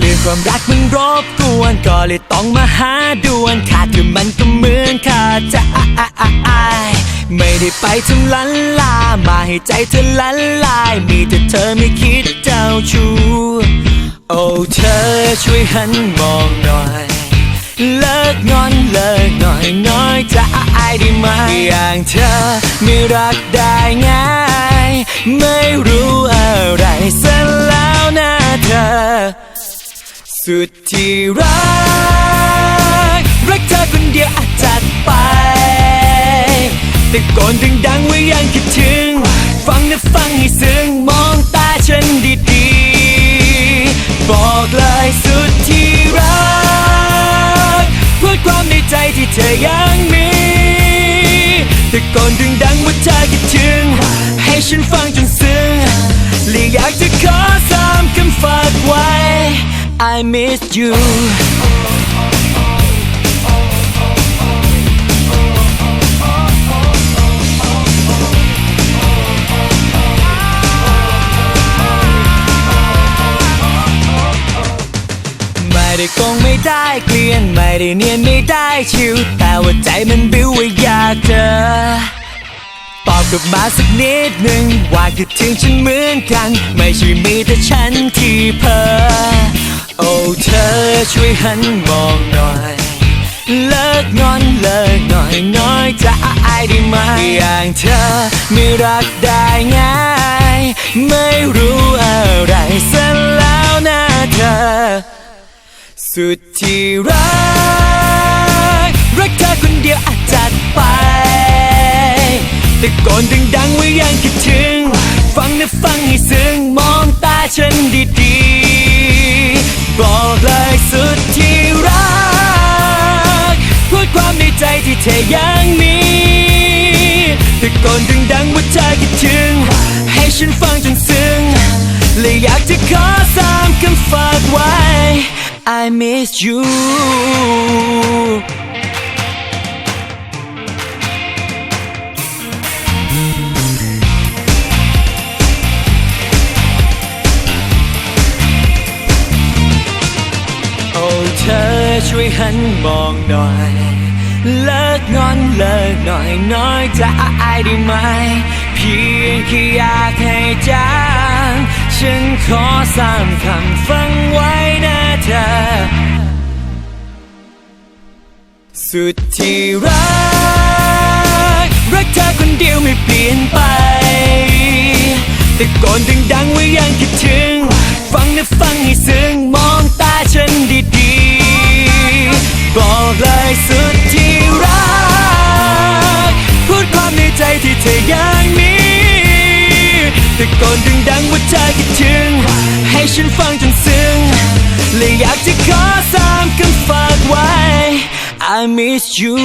เรื่องความรักมันรบกวนก็เลยต้องมาหาด่วนขาดคือมันก็เหมือนขาดจะอไม่ได้ไปทำลันลา มาให้ใจเธอละลาย มีแต่เธอไม่คิดเจ้าชู้โอ้เธอช่วยหันมองหน่อย เลิกงอนเลิกหน่อยน้อยจะอายได้ไหมอย่างเธอไม่รักได้ง่าย ไม่รู้อะไรซะแล้วนะ สุดที่รัก รักเธอคนเดียวอาจจัดไป แต่ก่อนดังๆว่ายังคิดถึง ฟังนะฟังให้ซึ้งมองตาฉันดีๆ บอกเลยสุดที่รักพูดความในใจที่เธอยัง I miss you ไม่ได้โกงไม่ได้เกลียนไม่ได้เนียนไม่ได้ชิว แต่ว่าใจมันบิ้วว่าอยากเจอตอบกลับมาสักนิดหนึ่งว่าคิดถึงฉันเหมือนกัน ไม่ใช่มีแต่ฉันที่เพ้อ โอ้เธอช่วยหันมองหน่อย เลิกงอนเลิกหน่อยน้อยจะอายได้ไหมอย่างเธอไม่รักได้ง่าย ไม่รู้อะไรซะแล้วนะเธอ สุดที่รัก รักเธอคนเดียวอาจจัดไปแต่ก่อนดังๆว่ายังคิดถึง ฟังนะฟังให้ซึ้งมองตาฉันดี ใจที่เธอยังมีแต่ก่อนดังๆว่าเธอคิดถึง ให้ฉันฟังจนซึ้งเลยอยากจะขอสามคำฝากไว้ I miss you โอ้เธอช่วยหันมองหน่อย เลิกงอนเลิกหน่อยน้อยจะอายได้ไหม เพียงแค่อยากให้จางฉันขอสามคำฟังไว้นะเธอ สุดที่รัก รักเธอคนเดียวไม่เปลี่ยนไป แต่ก่อนดังๆว่ายังคิดถึง ฟังนะฟังให้ซึ้งมองตาฉันดีๆ บอกเลยสุดที่ อยังมีแต่ก่อนดังๆว่าเธอคิดถึง ให้ฉันฟังจนซึ้งเลยอยากจะขอสามคำฝากไว้ I miss you